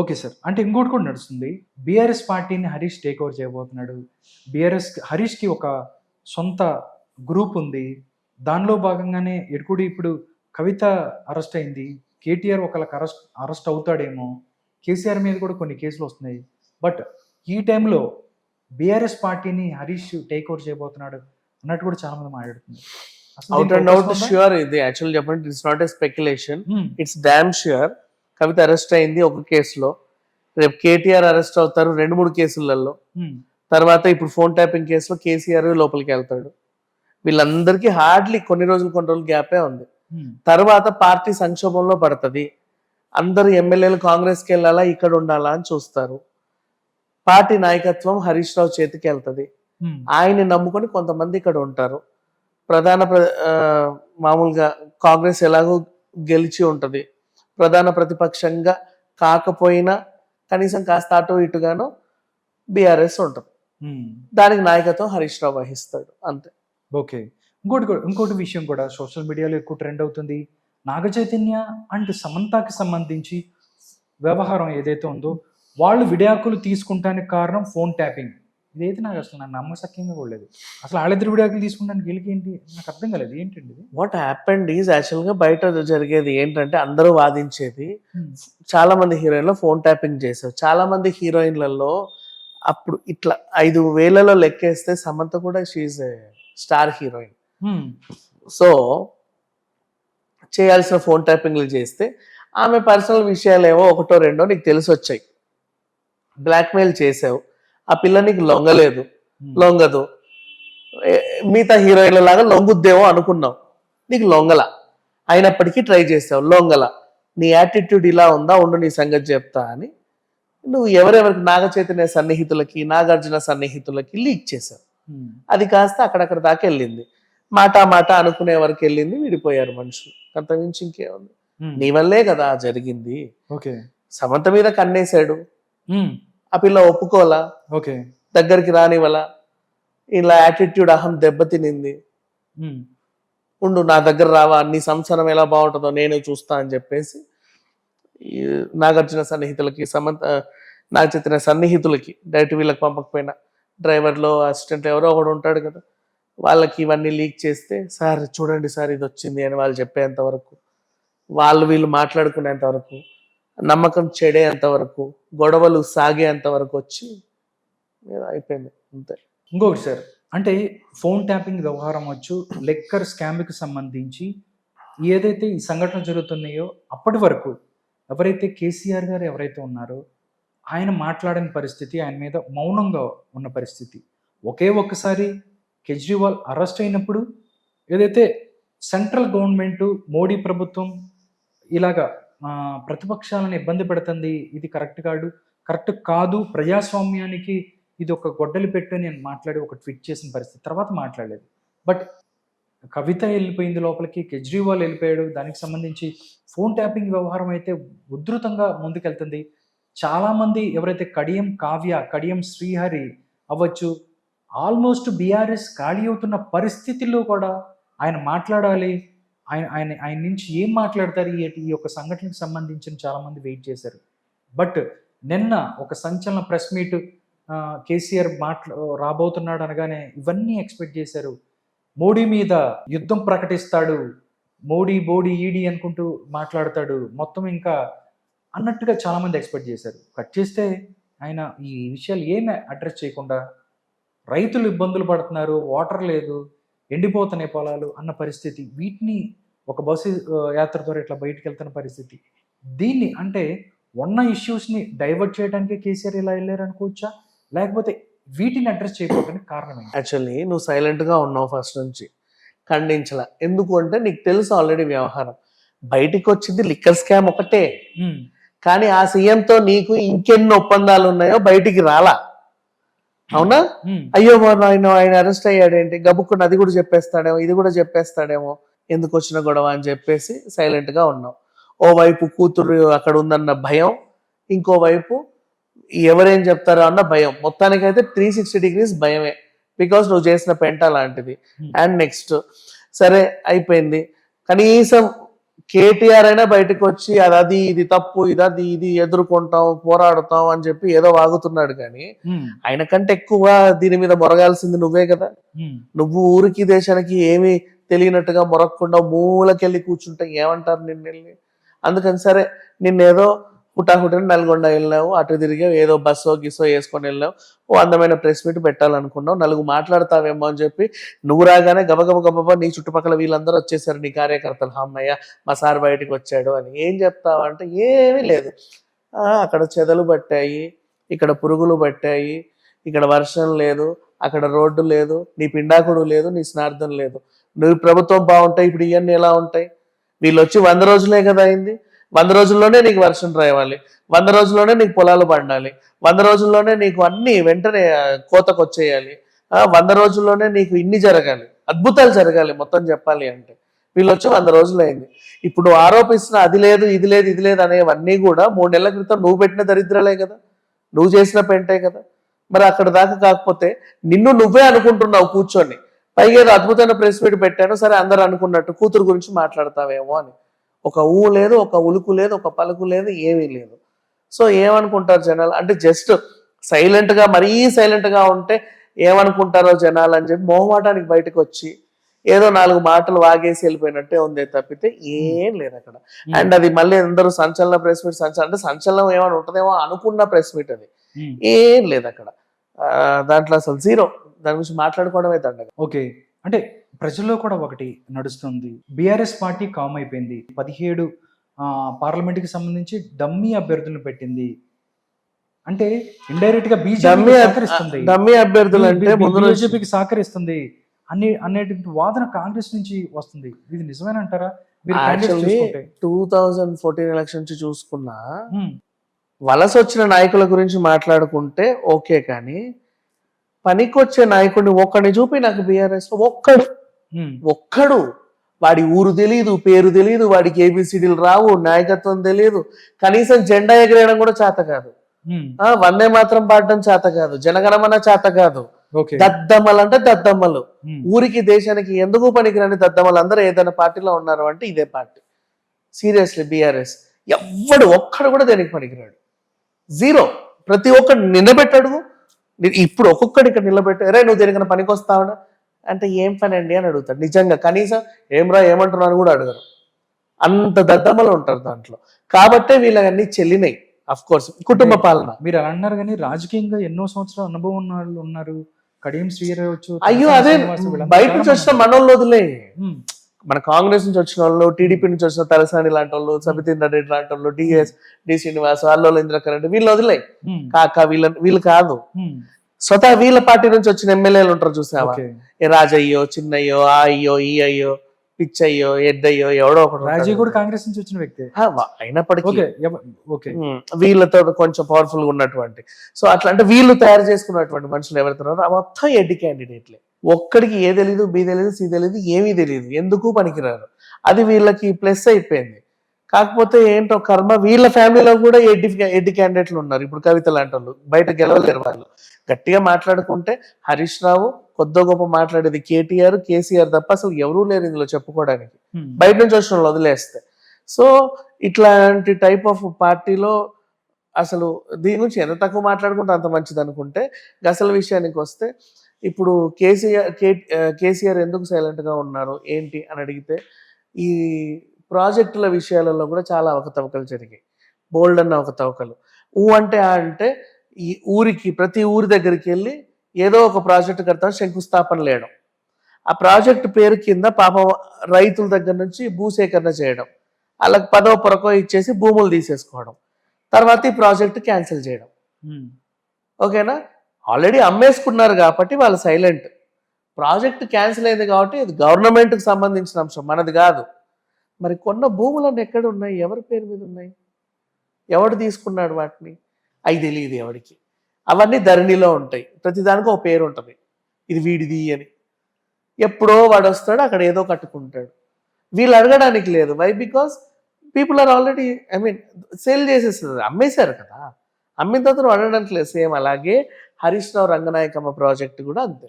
Okay sir. అంటే ఇంకోటి కూడా నడుస్తుంది. బీఆర్ఎస్ పార్టీని హరీష్ టేక్ ఓవర్ చేయబోతున్నాడు. బీఆర్ఎస్ హరీష్కి ఒక సొంత గ్రూప్ ఉంది. దానిలో భాగంగానే ఎడుకుడి ఇప్పుడు కవిత అరెస్ట్ అయింది. కేటీఆర్ ఒకళ్ళకి అరెస్ట్ అరెస్ట్ అవుతాడేమో. కేసీఆర్ మీద కూడా కొన్ని కేసులు వస్తున్నాయి. బట్ ఈ టైంలో బీఆర్ఎస్ పార్టీని హరీష్ టేక్ ఓవర్ చేయబోతున్నాడు అన్నట్టు కూడా చాలా మంది మాట్లాడుతున్నారు. Out and out? ష్యూర్ ఇది యాక్చువల్ చెప్పండి it's not a speculation. It's damn sure Kavitha arrest అయింది ఒక కేసులో. రేపు కేటీఆర్ అరెస్ట్ అవుతారు రెండు మూడు కేసులలో. తర్వాత ఇప్పుడు ఫోన్ ట్యాపింగ్ కేసులో కేసీఆర్ లోపలికి వెళ్తాడు. వీళ్ళందరికీ హార్డ్లీ కొన్ని రోజులు కొన్ని రోజులు గ్యాపే ఉంది. తర్వాత పార్టీ సంక్షోభంలో పడుతుంది. అందరు ఎమ్మెల్యేలు కాంగ్రెస్కి వెళ్ళాలా ఇక్కడ ఉండాలా అని చూస్తారు. పార్టీ నాయకత్వం హరీష్ రావు చేతికి వెళ్తుంది. ఆయన్ని నమ్ముకొని కొంతమంది ఇక్కడ ఉంటారు. ప్రధాన మామూలుగా కాంగ్రెస్ ఎలాగో గెలిచి ఉంటది. ప్రధాన ప్రతిపక్షంగా కాకపోయినా కనీసం కాస్త అటు ఇటుగాను బీఆర్ఎస్ ఉంటుంది. Hmm. దానికి నాయకత్వం హరీష్ రావు వహిస్తాడు అంతే. ఓకే. ఇంకోటి ఇంకోటి విషయం కూడా సోషల్ మీడియాలో ఎక్కువ ట్రెండ్ అవుతుంది. నాగ చైతన్య అండ్ సమంతకి సంబంధించి వ్యవహారం ఏదైతే ఉందో వాళ్ళు విడాకులు తీసుకుంటానికి కారణం ఫోన్ ట్యాపింగ్. ఇదైతే నాకు అసలు నాకు నమ్మసక్యంగా కూడా లేదు. అసలు వాళ్ళిద్దరు విడాకులు తీసుకుంటానికి వీళ్ళకి ఏంటి? నాకు అర్థం కాలేదు. ఏంటండి వాట్ హ్యాపెండ్ ఈజ్ యాక్చువల్గా బయట జరిగేది ఏంటంటే అందరూ వాదించేది. చాలా మంది హీరోయిన్లు ఫోన్ ట్యాపింగ్ చేశారు చాలా మంది హీరోయిన్లలో అప్పుడు ఇట్లా ఐదు వేలలో లెక్కేస్తే సమంత కూడా షీఈ్ స్టార్ హీరోయిన్. సో చేయాల్సిన ఫోన్ ట్యాపింగ్లు చేస్తే ఆమె పర్సనల్ విషయాలు ఏవో ఒకటో రెండో నీకు తెలిసి వచ్చాయి బ్లాక్మెయిల్ చేసావు. ఆ పిల్ల నీకు లొంగలేదు. Hmm. లొంగదు. మిగతా హీరోయిన్ల లాగా లొంగుద్దేమో అనుకున్నావు. నీకు లొంగల. అయినప్పటికీ ట్రై చేసావు. లొంగల. నీ యాటిట్యూడ్ ఇలా ఉందా? ఉండు నీ సంగతి చెప్తా అని నువ్వు ఎవరెవరికి నాగ చైతన్య సన్నిహితులకి నాగార్జున సన్నిహితులకి లీక్ చేసావు. Hmm. అది కాస్త అక్కడక్కడ దాకా వెళ్ళింది. మాట మాట అనుకునే వరకు వెళ్ళింది విడిపోయారు మనుషులు. అంతమించి ఇంకేముంది? Hmm. నీ వల్లే కదా జరిగింది. ఓకే. సమంత మీద కన్నేశాడు. ఆ పిల్ల ఒప్పుకోలా ఓకే. దగ్గరికి రానివలా ఇలా యాటిట్యూడ్ అహం దెబ్బతినింది. ఉండు నా దగ్గర రావా నీ సంసారం ఎలా బాగుంటుందో నేను చూస్తా అని చెప్పేసి నాగార్జున సన్నిహితులకి సమంత నాకు చెప్పిన సన్నిహితులకి డైరెక్ట్ వీళ్ళకి పంపకపోయినా డ్రైవర్లో అసిస్టెంట్ ఎవరో ఒకడు ఉంటాడు కదా వాళ్ళకి ఇవన్నీ లీక్ చేస్తే సార్ చూడండి సార్ ఇది వచ్చింది అని వాళ్ళు చెప్పేంత వరకు వాళ్ళు వీళ్ళు మాట్లాడుకునేంత వరకు నమ్మకం చెడేంత వరకు గొడవలు సాగేంత వరకు వచ్చి అయిపోయింది అంతే. ఇంకొకటి సార్ అంటే ఫోన్ ట్యాపింగ్ వ్యవహారం వచ్చు లెక్కర్ స్కామ్కి సంబంధించి ఏదైతే ఈ సంఘటన జరుగుతున్నాయో అప్పటి వరకు ఎవరైతే కేసీఆర్ గారు ఎవరైతే ఉన్నారో ఆయన మాట్లాడని పరిస్థితి ఆయన మీద మౌనంగా ఉన్న పరిస్థితి. ఒకే ఒక్కసారి కేజ్రీవాల్ అరెస్ట్ అయినప్పుడు ఏదైతే సెంట్రల్ గవర్నమెంట్ మోడీ ప్రభుత్వం ఇలాగా ప్రతిపక్షాలను ఇబ్బంది పెడుతుంది. ఇది కరెక్ట్ కాదు. కరెక్ట్ కాదు. ప్రజాస్వామ్యానికి ఇది ఒక గొడ్డలి పెట్టు నేను మాట్లాడి ఒక ట్వీట్ చేసిన పరిస్థితి. తర్వాత మాట్లాడలేదు. బట్ కవిత వెళ్ళిపోయింది లోపలికి కేజ్రీవాల్ వెళ్ళిపోయాడు. దానికి సంబంధించి ఫోన్ ట్యాపింగ్ వ్యవహారం అయితే ఉధృతంగా ముందుకెళ్తుంది. చాలామంది ఎవరైతే కడియం కావ్య కడియం శ్రీహరి అవ్వచ్చు ఆల్మోస్ట్ బీఆర్ఎస్ ఖాళీ అవుతున్న పరిస్థితుల్లో కూడా ఆయన మాట్లాడాలి. ఆయన ఆయన ఆయన నుంచి ఏం మాట్లాడతారు ఈ ఈ యొక్క సంఘటనకు సంబంధించిన చాలామంది వెయిట్ చేశారు. బట్ నిన్న ఒక సంచలన ప్రెస్ మీట్ కేసీఆర్ మాట్లా రాబోతున్నాడు అనగానే ఇవన్నీ ఎక్స్పెక్ట్ చేశారు. మోడీ మీద యుద్ధం ప్రకటిస్తాడు. మోడీ బోడీ ఈడీ అనుకుంటూ మాట్లాడతాడు. మొత్తం ఇంకా అన్నట్టుగా చాలామంది ఎక్స్పెక్ట్ చేశారు. కట్ చేస్తే ఆయన ఈ విషయాలు ఏమి అడ్రస్ చేయకుండా రైతులు ఇబ్బందులు పడుతున్నారు. వాటర్ లేదు. ఎండిపోతున్నాయి పొలాలు అన్న పరిస్థితి. వీటిని ఒక బస్సు యాత్ర ద్వారా ఇట్లా బయటకు వెళ్తున్న పరిస్థితి. దీన్ని అంటే ఉన్న ఇష్యూస్ని డైవర్ట్ చేయడానికి కేసీఆర్ ఇలా వెళ్ళారు అనుకోవచ్చా? లేకపోతే వీటిని అడ్రస్ చేయకపోవడానికి కారణం యాక్చువల్లీ నువ్వు సైలెంట్గా ఉన్నావు ఫస్ట్ నుంచి. ఖండించలా. ఎందుకు అంటే నీకు తెలుసు ఆల్రెడీ వ్యవహారం. బయటికి వచ్చింది లిక్కర్ స్కామ్ ఒకటే. కానీ ఆ సీఎం తో నీకు ఇంకెన్ని ఒప్పందాలు ఉన్నాయో బయటికి రాలా. అవునా? అయ్యో మరి ఆయన ఆయన అరెస్ట్ అయ్యాడేంటి? గబుక్కుని అది కూడా చెప్పేస్తాడేమో ఇది కూడా చెప్పేస్తాడేమో ఎందుకు వచ్చిన గొడవ అని చెప్పేసి సైలెంట్గా ఉన్నావు ఓవైపు కూతురు అక్కడ ఉందన్న భయం ఇంకోవైపు ఎవరేం చెప్తారో అన్న భయం. మొత్తానికైతే త్రీ సిక్స్టీ డిగ్రీస్ భయమే బికాస్ నువ్వు చేసిన పెంట లాంటిది. అండ్ నెక్స్ట్ సరే అయిపోయింది. కనీసం కేటీఆర్ అయినా బయటకు వచ్చి అది అది ఇది తప్పు ఇది అది ఇది ఎదుర్కొంటాం పోరాడుతాం అని చెప్పి ఏదో వాగుతున్నాడు కానీ ఆయన కంటే ఎక్కువ దీని మీద మొరగాల్సింది నువ్వే కదా. నువ్వు ఊరికి దేశానికి ఏమీ తెలియనట్టుగా మొరగకుండా మూలకెళ్ళి కూర్చుంటే ఏమంటారు నిన్నెళ్ళి అందుకని సరే నిన్నేదో హుటాహుటిని నల్గొండ వెళ్ళినావు అటు తిరిగావు ఏదో బస్సో గిస్సో వేసుకొని వెళ్ళావు ఓ అందమైన ప్రెస్ మీట్ పెట్టాలనుకున్నావు నలుగు మాట్లాడతావేమో అని చెప్పి నువ్వు రాగానే గబగబ గబబ నీ చుట్టుపక్కల వీళ్ళందరూ వచ్చేసారు నీ కార్యకర్తలు అమ్మయ్య మా సార్ బయటికి వచ్చాడు అని. ఏం చెప్తావు అంటే ఏమీ లేదు. అక్కడ చెదలు పట్టాయి ఇక్కడ పురుగులు పట్టాయి ఇక్కడ వర్షం లేదు అక్కడ రోడ్డు లేదు నీ పిండాకుడు లేదు నీ స్నార్థం లేదు. నువ్వు ప్రభుత్వం బాగుంటాయి ఇప్పుడు ఇవన్నీ ఎలా ఉంటాయి? వీళ్ళు వచ్చి వంద రోజులే కదా అయింది. వంద రోజుల్లోనే నీకు వర్షం రావాలి వంద రోజుల్లోనే నీకు పొలాలు పండాలి. వంద రోజుల్లోనే నీకు అన్ని వెంటనే కోతకొచ్చేయాలి కోతకు వచ్చేయాలి. వంద రోజుల్లోనే నీకు ఇన్ని జరగాలి. అద్భుతాలు జరగాలి మొత్తం చెప్పాలి అంటే. వీళ్ళు వచ్చి వంద రోజులు అయింది. ఇప్పుడు ఆరోపిస్తున్న అది లేదు ఇది లేదు ఇది లేదు అనేవన్నీ కూడా మూడు నెలల క్రితం నువ్వు పెట్టిన దరిద్రాలే కదా. నువ్వు చేసిన పెంటే కదా. మరి అక్కడ దాకా కాకపోతే నిన్ను నువ్వే అనుకుంటున్నావు కూర్చొని. పైగా ఏదో అద్భుతమైన ప్రెస్ మీట్ పెట్టాను సరే అందరు అనుకున్నట్టు కూతురు గురించి మాట్లాడతావేమో అని. ఒక ఊ లేదు ఒక ఉలుకు లేదు ఒక పలుకు లేదు ఏమీ లేదు. సో ఏమనుకుంటారు జనాలు? అంటే జస్ట్ సైలెంట్గా మరీ సైలెంట్గా ఉంటే ఏమనుకుంటారో జనాలు అని చెప్పి మొహమాటానికి బయటకు వచ్చి ఏదో నాలుగు మాటలు వాగేసి వెళ్ళిపోయినట్టే ఉంది తప్పితే ఏం లేదు అక్కడ. అండ్ అది మళ్ళీ అందరూ సంచలన ప్రెస్ మీట్ సంచలనం అంటే సంచలనం ఏమైనా ఉంటుందేమో అనుకున్న ప్రెస్ మీట్ అది. ఏం లేదు అక్కడ. దాంట్లో అసలు జీరో దాని గురించి మాట్లాడుకోవడమే దండగ. ఓకే అంటే ప్రజల్లో కూడా ఒకటి నడుస్తుంది. బీఆర్ఎస్ పార్టీ కామ్ అయిపోయింది. పదిహేడు పార్లమెంట్కి సంబంధించి డమ్మీ అభ్యర్థులను పెట్టింది. అంటే ఇండైరెక్ట్గా బీజేపీ డమ్మీ సహకరిస్తుంది. డమ్మీ అభ్యర్థులు అంటే బీజేపీకి సహకరిస్తుంది. అన్ని అనేటువంటి వాదన కాంగ్రెస్ నుంచి వస్తుంది. ఇది నిజమేనంటారా టూ థౌజండ్ ఫోర్టీన్ ఎలక్షన్ నుంచి చూసుకున్నా వలస వచ్చిన నాయకుల గురించి మాట్లాడుకుంటే ఓకే కానీ పనికొచ్చే నాయకుడిని ఒక్కడిని చూపి నాకు బీఆర్ఎస్ ఒక్కడు. ఒక్కడు. వాడి ఊరు తెలియదు పేరు తెలియదు వాడికి ఏబిసిడీలు రావు నాయకత్వం తెలియదు కనీసం జెండా ఎగరేయడం కూడా చేత కాదు. వందే మాత్రం పాడడం చేత కాదు. జనగణమన చేత కాదు. ఓకే. దద్దమ్మలు అంటే దద్దమ్మలు. ఊరికి దేశానికి ఎందుకు పనికిరాని దద్దమ్మలు? అందరూ ఏదైనా పార్టీలో ఉన్నారు అంటే ఇదే పార్టీ. సీరియస్లీ బీఆర్ఎస్ ఎవ్వడు ఒక్కడు కూడా దేనికి పనికిరాడు? జీరో. ప్రతి ఒక్కడు ఇప్పుడు ఒక్కొక్కడు ఇక్కడ నిలబెట్టు అరే నువ్వు దేనికైనా పనికి వస్తావా? అంటే ఏం పని అండి అని అడుగుతాడు. నిజంగా కనీసం ఏమ్రా ఏమంటున్నాను? కూడా అడగరు. అంత దద్దమ్మలు ఉంటారు దాంట్లో. కాబట్టే వీళ్ళన్నీ చెల్లినాయి అఫ్ కోర్స్ కుటుంబ పాలన. మీరు అలా అన్నారు కానీ రాజకీయంగా ఎన్నో సంవత్సరాల అనుభవం ఉన్న వాళ్ళు ఉన్నారు. కడియం శ్రీరావచ్చు అయ్యో అదే బయట నుంచి వచ్చిన మనోళ్ళు వదిలే మన కాంగ్రెస్ నుంచి వచ్చిన వాళ్ళు టీడీపీ నుంచి వచ్చిన తలసాని లాంటి వాళ్ళు సబితేంద్ర రెడ్డి లాంటి వాళ్ళు డిఎస్ డి శ్రీనివాస్ అల్లోల ఇంద్రకర్ రెడ్డి వీళ్ళు వదిలే కాక వీళ్ళ వీళ్ళు కాదు. స్వతహా వీళ్ళ పార్టీ నుంచి వచ్చిన ఎమ్మెల్యేలు ఉంటారు చూసావా? ఏ రాజయ్యో చిన్నయ్యో ఆ అయ్యో ఈ అయ్యో పిచ్చయ్యో ఎడ్డయ్యో ఎవడో ఒకడు ఉంటాడు. రాజీ కూడా కాంగ్రెస్ నుంచి వచ్చిన వ్యక్తి. అయినప్పటికీ. వీళ్ళతో కొంచెం పవర్ఫుల్గా ఉన్నటువంటి. సో అట్లా అంటే వీళ్ళు తయారు చేసుకున్నటువంటి మనుషులు ఎవరైతే మొత్తం ఎడ్డి క్యాండిడేట్లే ఒక్కడికి ఏ తెలీదు బి తెలీదు సి తెలీదు ఏమీ తెలియదు ఎందుకు పనికిరారు? అది వీళ్ళకి ప్లస్ అయిపోయింది. కాకపోతే ఏంటో కర్మ వీళ్ళ ఫ్యామిలీలో కూడా ఎడ్డి ఎడ్డి క్యాండిడేట్లు ఉన్నారు. ఇప్పుడు కవిత లాంటి వాళ్ళు బయట గెలవలేరు వాళ్ళు. గట్టిగా మాట్లాడుకుంటే హరీష్ రావు కొద్ది గొప్ప మాట్లాడేది కేటీఆర్ కేసీఆర్ తప్ప అసలు ఎవరూ లేరు ఇందులో చెప్పుకోవడానికి. బయట నుంచి వచ్చిన వాళ్ళు వదిలేస్తే. సో ఇట్లాంటి టైప్ ఆఫ్ పార్టీలో అసలు దీని గురించి ఎంత తక్కువ మాట్లాడుకుంటే అంత మంచిది అనుకుంటే అసలు విషయానికి వస్తే ఇప్పుడు కేసీఆర్ కే కేసీఆర్ ఎందుకు silent గా ఉన్నారు ఏంటి అని అడిగితే ఈ ప్రాజెక్టుల విషయాలలో కూడా చాలా అవకతవకలు జరిగాయి. బోల్డ్ అన్న అవకతవకలు. ఊ అంటే ఆ అంటే ఈ ఊరికి ప్రతి ఊరి దగ్గరికి వెళ్ళి ఏదో ఒక ప్రాజెక్టు కడతాం శంకుస్థాపన లేయడం. ఆ ప్రాజెక్టు పేరు కింద పాపం రైతుల దగ్గర నుంచి భూసేకరణ చేయడం. వాళ్ళకి పదో పొరకో ఇచ్చేసి భూములు తీసేసుకోవడం. తర్వాత ఈ ప్రాజెక్ట్ క్యాన్సిల్ చేయడం. ఓకేనా? ఆల్రెడీ అమ్మేసుకున్నారు కాబట్టి వాళ్ళు సైలెంట్. ప్రాజెక్ట్ క్యాన్సిల్ అయింది కాబట్టి ఇది గవర్నమెంట్కి సంబంధించిన అంశం మనది కాదు. మరి కొన్న భూములన్నీ ఎక్కడ ఉన్నాయి ఎవరి పేరు మీద ఉన్నాయి? ఎవడు తీసుకున్నాడు వాటిని? అవి తెలియదు ఎవడికి అవన్నీ ధరణిలో ఉంటాయి. ప్రతిదానికి ఒక పేరు ఉంటుంది. ఇది వీడిది అని. ఎప్పుడో వాడు వస్తాడు అక్కడ ఏదో కట్టుకుంటాడు. వీళ్ళు అడగడానికి లేదు. Why because people are already I mean sale చేసేస్తుంది అమ్మేశారు కదా. అమ్మిన తర్వాత అడగడానికి లేదు. సేమ్ అలాగే హరీష్ రావు రంగనాయకమ్మ ప్రాజెక్ట్ కూడా అంతే.